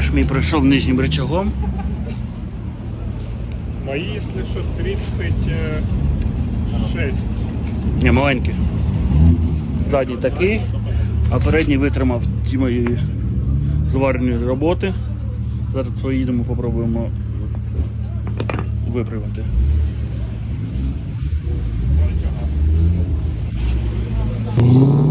Теж мій пройшов нижнім рычагом. Мои, если что, 36. Не маленький. Задній такий, а передній витримав ті мої зварені роботи. Зараз поїдемо, попробуємо виправити. Там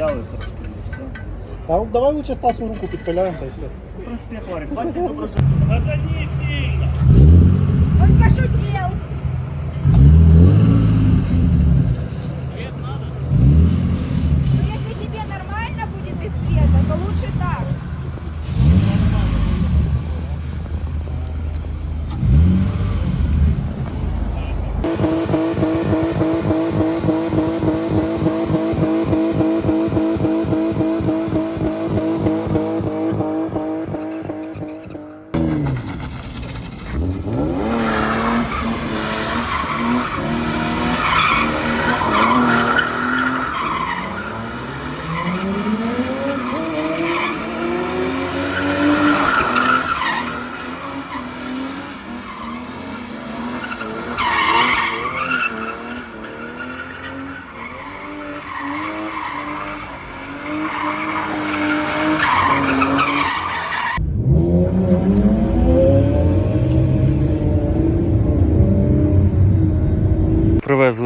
підпиляли трошки. і все. Та давай лучше Стасу руку підпиляємо та й все. В принципі, акварик. Бачите, добре. Стільно!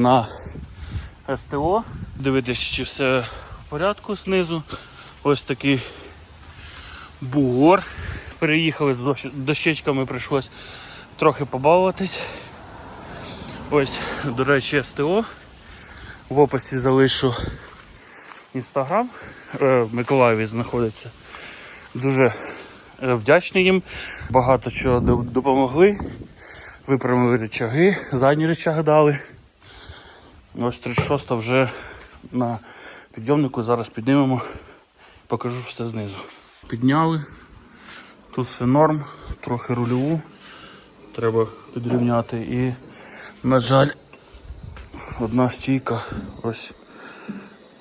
На СТО. Дивитися, чи все в порядку знизу. Ось такий бугор. Переїхали з дощечками, прийшлось трохи побавитись. Ось, до речі, СТО. В описі залишу інстаграм. Е, В Миколаєві знаходиться. Дуже е, вдячний їм. Багато чого допомогли. Виправили речаги, задні речаги дали. Ось 36 вже на підйомнику. Зараз піднімемо, покажу все знизу. Підняли. Тут все норм, трохи рульову. Треба підрівняти і, на жаль, одна стійка ось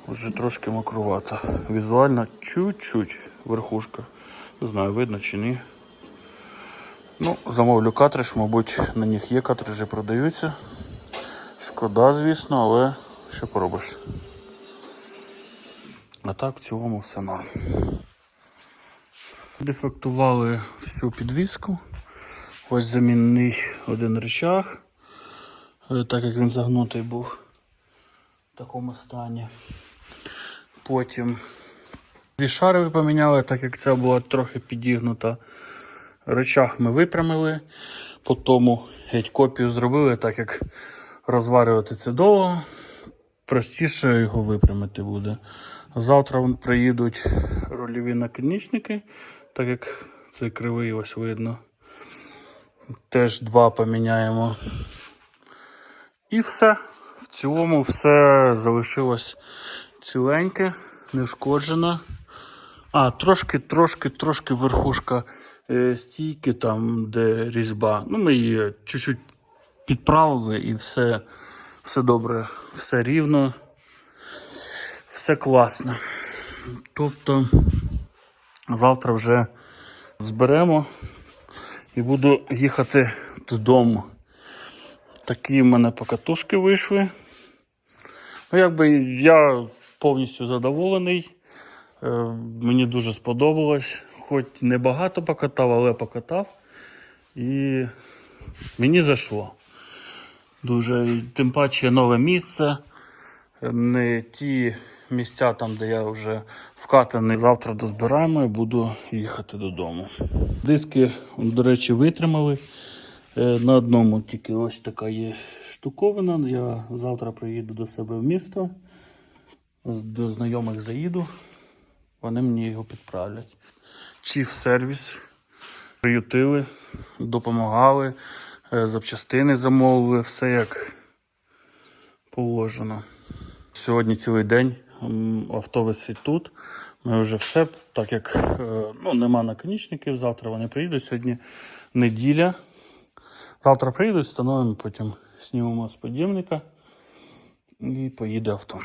вже трошки мокрувата. Візуально чуть-чуть верхушка. Не знаю, видно чи ні. Ну, замовлю картридж, мабуть, на них є картриджі, продаються. Шкода, звісно, але що поробиш. А так в цілому все норм. Дефектували всю підвіску. Ось замінний один рычаг, е, так як він загнутий був в такому стані. Потім дві шари поміняли, так як ця була трохи підігнута. Рычаг ми випрямили, потім геть копію зробили, так як розварювати це довго, простіше його випрямити буде. Завтра приїдуть рольові наконечники, так як цей кривий ось видно. Теж два поміняємо. І все. В цілому все залишилось ціленьке, неушкоджене. А, трошки, трошки, трошки верхушка е, стійки, там, де різьба. Ну, ми її чуть-чуть підправили і все, все добре, все рівно, все класно. Тобто завтра вже зберемо і буду їхати додому. Такі в мене покатушки вийшли. Ну, якби я повністю задоволений. Е, Мені дуже сподобалось. Хоч не багато покатав, але покатав. І мені зайшло. Дуже. Тим паче нове місце. Не ті місця, там, де я вже вкатаний. Завтра дозбираємо і буду їхати додому. Диски, до речі, витримали. Е, На одному тільки ось така є штуковина. Я завтра приїду до себе в місто, до знайомих заїду. Вони мені його підправлять. Чіф сервіс приютили, допомагали, запчастини замовили, все як положено. Сьогодні цілий день авто висить тут. Ми вже все, так як е, ну, нема наконечників, завтра вони приїдуть. Сьогодні неділя. Завтра приїдуть, встановимо, потім знімемо з подібника і поїде авто.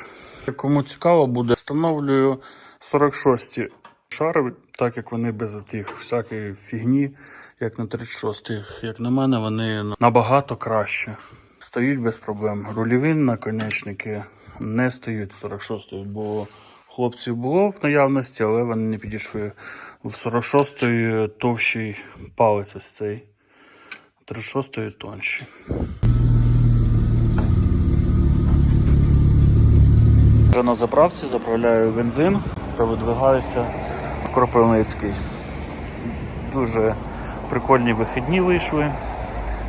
Кому цікаво буде, встановлюю 46 шари, так як вони без тих всякої фігні, як на 36 Як на мене, вони набагато краще. Стають без проблем. Рульові наконечники не стають 46-ї, бо хлопців було в наявності, але вони не підійшли. В 46-ї товщий палець ось цей. 36-ї тонші. Вже на заправці заправляю бензин та Кропивницький. Дуже прикольні вихідні вийшли.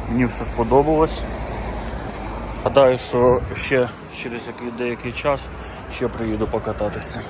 Мені все сподобалось. Гадаю, що ще через який деякий час ще приїду покататися.